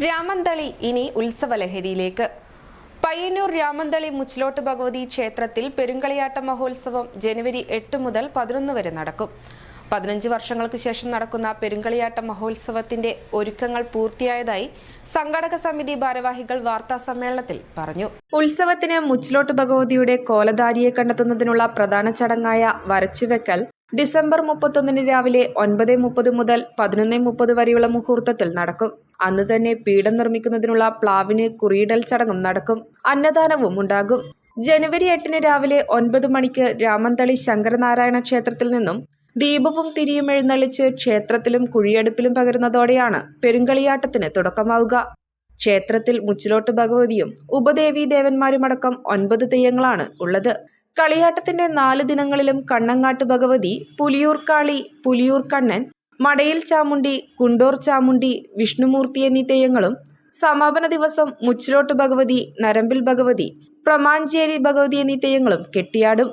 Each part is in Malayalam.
രാമന്തളി ഇനി ഉത്സവലഹരിയിലേക്ക്. പയ്യന്നൂർ രാമന്തളി മുച്ചിലോട്ട് ഭഗവതി ക്ഷേത്രത്തിൽ പെരുങ്കളിയാട്ട മഹോത്സവം ജനുവരി എട്ട് മുതൽ പതിനൊന്ന് വരെ നടക്കും. പതിനഞ്ച് വർഷങ്ങൾക്ക് ശേഷം നടക്കുന്ന പെരുങ്കളിയാട്ട മഹോത്സവത്തിന്റെ ഒരുക്കങ്ങൾ പൂർത്തിയായതായി സംഘടക സമിതി ഭാരവാഹികൾ വാർത്താ സമ്മേളനത്തിൽ പറഞ്ഞു. ഉത്സവത്തിന് മുച്ചിലോട്ട് ഭഗവതിയുടെ കോലധാരിയെ കണ്ടെത്തുന്നതിനുള്ള പ്രധാന ചടങ്ങായ വരച്ചുവെക്കൽ ഡിസംബർ മുപ്പത്തൊന്നിന് രാവിലെ ഒൻപത് മുപ്പത് മുതൽ പതിനൊന്ന് മുപ്പത് വരെയുള്ള മുഹൂർത്തത്തിൽ നടക്കും. അന്ന് തന്നെ പീഠം നിർമ്മിക്കുന്നതിനുള്ള പ്ലാവിന് കുറിയിടൽ ചടങ്ങും നടക്കും. അന്നദാനവും ഉണ്ടാകും. ജനുവരി എട്ടിന് രാവിലെ ഒൻപത് മണിക്ക് രാമന്തളി ശങ്കരനാരായണ ക്ഷേത്രത്തിൽ നിന്നും ദീപവും തിരിയും എഴുന്നള്ളിച്ച് ക്ഷേത്രത്തിലും കുഴിയടുപ്പിലും പകരുന്നതോടെയാണ് പെരുങ്കളിയാട്ടത്തിന് തുടക്കമാവുക. ക്ഷേത്രത്തിൽ മുച്ചിലോട്ട് ഭഗവതിയും ഉപദേവീ ദേവന്മാരുമടക്കം ഒൻപത് തെയ്യങ്ങളാണ് ഉള്ളത്. കളിയാട്ടത്തിന്റെ നാല് ദിനങ്ങളിലും കണ്ണങ്ങാട്ട് ഭഗവതി പുലിയൂർക്കാളി പുലിയൂർ കണ്ണൻ മടയിൽ ചാമുണ്ടി കുണ്ടോർ ചാമുണ്ടി വിഷ്ണുമൂർത്തി എന്നീ തെയ്യങ്ങളും സമാപന ദിവസം മുച്ചിലോട്ട് ഭഗവതി നരമ്പിൽ ഭഗവതി പ്രമാഞ്ചേരി ഭഗവതി എന്നീ തെയ്യങ്ങളും കെട്ടിയാടും.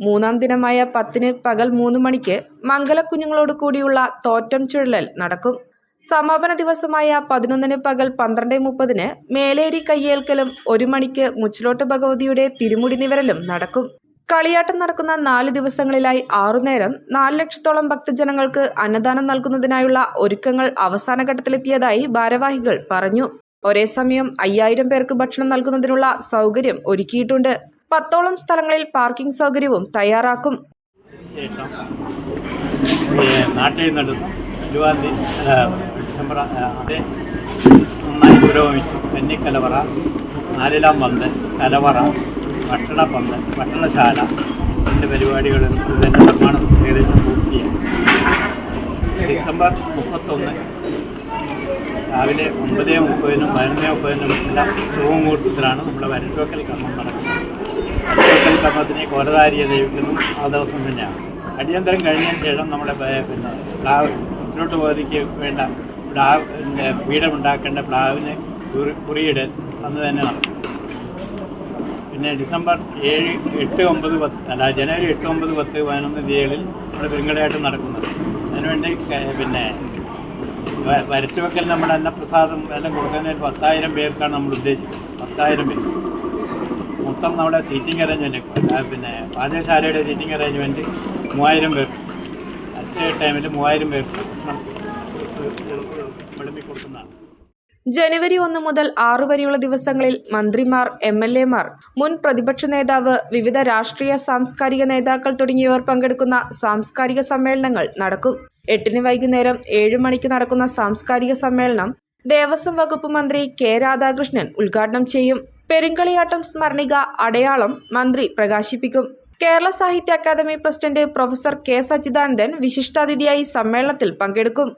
മൂന്നാം ദിനമായ പത്തിന് പകൽ മൂന്ന് മണിക്ക് മംഗലക്കുഞ്ഞുങ്ങളോട് കൂടിയുള്ള തോറ്റം ചുഴലൽ നടക്കും. സമാപന ദിവസമായ പതിനൊന്നിന് പകൽ പന്ത്രണ്ട് മുപ്പതിന് മേലേരി കയ്യേൽക്കലും ഒരു മണിക്ക് മുച്ചിലോട്ട് ഭഗവതിയുടെ തിരുമുടി നിവരലും നടക്കും. കളിയാട്ടം നടക്കുന്ന നാല് ദിവസങ്ങളിലായി ആറുനേരം നാല് ലക്ഷത്തോളം ഭക്തജനങ്ങൾക്ക് അന്നദാനം നൽകുന്നതിനായുള്ള ഒരുക്കങ്ങൾ അവസാന ഘട്ടത്തിലെത്തിയതായി ഭാരവാഹികൾ പറഞ്ഞു. ഒരേ സമയം അയ്യായിരം പേർക്ക് ഭക്ഷണം നൽകുന്നതിനുള്ള സൗകര്യം ഒരുക്കിയിട്ടുണ്ട്. പത്തോളം സ്ഥലങ്ങളിൽ പാർക്കിംഗ് സൗകര്യവും തയ്യാറാക്കും. നാട്ടിൽ നടന്നു ഡിസംബർ അതെ നന്നായി പുരോഗമിച്ചു. കന്നിക്കലവറ നാലിലാം പന്ത് കലവറ ഭക്ഷണപ്പന്ത് ഭക്ഷണശാല എന്റെ പരിപാടികൾ ഇതിന്റെ നിർമ്മാണം ഏകദേശം പൂർത്തിയായി. ഡിസംബർ മുപ്പത്തൊന്ന് രാവിലെ ഒമ്പത് മുപ്പതിനും പതിനൊന്ന് മുപ്പതിനും എല്ലാം കൂട്ടത്തിലാണ് നമ്മുടെ വരട്ടോക്കൽ കർമ്മം നടക്കുന്നത്. വരട്ടോക്കൽ കർമ്മത്തിനെ കോലധാരിയെ ദൈവിക്കുന്നു ആ ദിവസം തന്നെയാണ്. അടിയന്തരം കഴിഞ്ഞതിന് ശേഷം നമ്മുടെ പ- പിന്നെ പ്ലാവ് മുന്നോട്ട് പോകാതിക്ക് വേണ്ട പ്ലാവിന്റെ പീഠമുണ്ടാക്കേണ്ട പ്ലാവിന് കുറി കുറിയിടൽ അന്ന് തന്നെ നടക്കും. പിന്നെ ഡിസംബർ ഏഴ് എട്ട് ഒമ്പത് പത്ത് അല്ല ജനുവരി എട്ട് ഒമ്പത് പത്ത് പതിനൊന്ന് തീയതികളിൽ നമ്മുടെ പെരുങ്കടയായിട്ട് നടക്കുന്നത്. അതിനുവേണ്ടി പിന്നെ വരച്ചു വെക്കൽ നമ്മുടെ അന്നപ്രസാദം എല്ലാം കൊടുക്കുന്നതിൽ പത്തായിരം പേർക്കാണ് നമ്മൾ ഉദ്ദേശിക്കുന്നത്. പത്തായിരം പേർ മൊത്തം നമ്മുടെ സീറ്റിംഗ് അറേഞ്ച്മെന്റ് പിന്നെ പാചകശാലയുടെ സീറ്റിംഗ് അറേഞ്ച്മെന്റ് മൂവായിരം പേർ അറ്റ് ടൈമിൽ മൂവായിരം പേർക്ക് വിളമ്പിക്കൊടുക്കുന്നതാണ് വിളമ്പി കൊടുക്കുന്നതാണ്. ജനുവരി ഒന്ന് മുതൽ ആറു വരെയുള്ള ദിവസങ്ങളിൽ മന്ത്രിമാർ എം എൽ എമാർ മുൻ പ്രതിപക്ഷ നേതാവ് വിവിധ രാഷ്ട്രീയ സാംസ്കാരിക നേതാക്കൾ തുടങ്ങിയവർ പങ്കെടുക്കുന്ന സാംസ്കാരിക സമ്മേളനങ്ങൾ നടക്കും. എട്ടിന് വൈകുന്നേരം ഏഴു മണിക്ക് നടക്കുന്ന സാംസ്കാരിക സമ്മേളനം ദേവസ്വം വകുപ്പ് മന്ത്രി കെ രാധാകൃഷ്ണൻ ഉദ്ഘാടനം ചെയ്യും. പെരുങ്കളിയാട്ടം സ്മരണിക അടയാളം മന്ത്രി പ്രകാശിപ്പിക്കും. Kerala Sahitya Akademi president professor K Sachidanandan വിശിഷ്ടാതിഥിയായി സമ്മേളനത്തിൽ പങ്കെടുക്കും.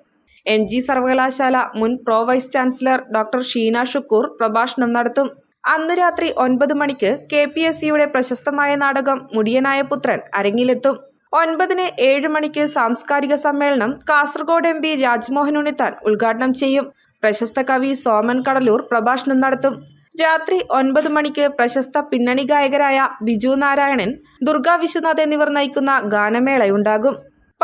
എം ജി സർവകലാശാല മുൻ pro vice chancellor doctor Sheena Shukoor പ്രഭാഷണം നടത്തും. അന്ന് രാത്രി ഒൻപത് മണിക്ക് കെ പി എസ് സിയുടെ പ്രശസ്തമായ നാടകം മുടിയനായ പുത്രൻ അരങ്ങിലെത്തും. ഒൻപതിന് ഏഴ് മണിക്ക് സാംസ്കാരിക സമ്മേളനം കാസർഗോഡ് എം പി രാജ്മോഹൻ ഉണ്ണിത്താൻ ഉദ്ഘാടനം ചെയ്യും. പ്രശസ്ത കവി സോമൻ കടലൂർ പ്രഭാഷണം നടത്തും. രാത്രി ഒൻപത് മണിക്ക് പ്രശസ്ത പിന്നണി ഗായകരായ ബിജു നാരായണൻ ദുർഗാ വിശ്വനാഥ് എന്നിവർ നയിക്കുന്ന ഗാനമേളയുണ്ടാകും.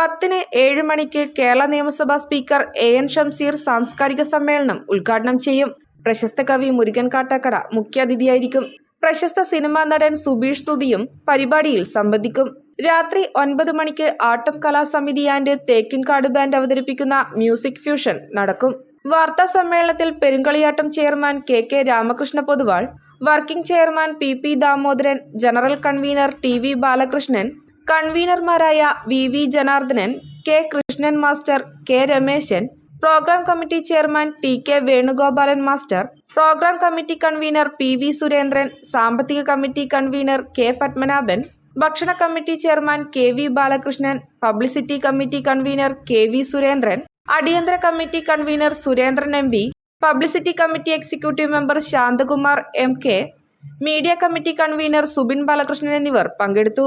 പത്തിന് ഏഴ് മണിക്ക് കേരള നിയമസഭാ സ്പീക്കർ എ എൻ ഷംസീർ സാംസ്കാരിക സമ്മേളനം ഉദ്ഘാടനം ചെയ്യും. പ്രശസ്ത കവി മുരുകൻ കാട്ടാക്കട മുഖ്യാതിഥിയായിരിക്കും. പ്രശസ്ത സിനിമാ നടൻ സുബീഷ് സുധിയും പരിപാടിയിൽ സംബന്ധിക്കും. രാത്രി ഒൻപത് മണിക്ക് ആട്ടം കലാസമിതി ആൻഡ് തേക്കിൻകാട് ബാൻഡ് അവതരിപ്പിക്കുന്ന മ്യൂസിക് ഫ്യൂഷൻ നടക്കും. വാർത്താ സമ്മേളനത്തിൽ Perumkaliyattam chairman K K Ramakrishna Poduval working chairman P P Damodaran general convener T V Balakrishnan കൺവീനർമാരായ V V Janardhanan K Krishnan master K Rameshan program committee chairman T K Venugopalan master program committee convener P V Surendran സാമ്പത്തിക കമ്മിറ്റി കൺവീനർ കെ പത്മനാഭൻ ഭക്ഷണ committee chairman K V Balakrishnan publicity committee convener K V Surendran അടിയന്തര committee convener Surendran M P publicity committee executive member Shanthakumar M K media committee convener Subin Balakrishnan എന്നിവർ പങ്കെടുത്തു.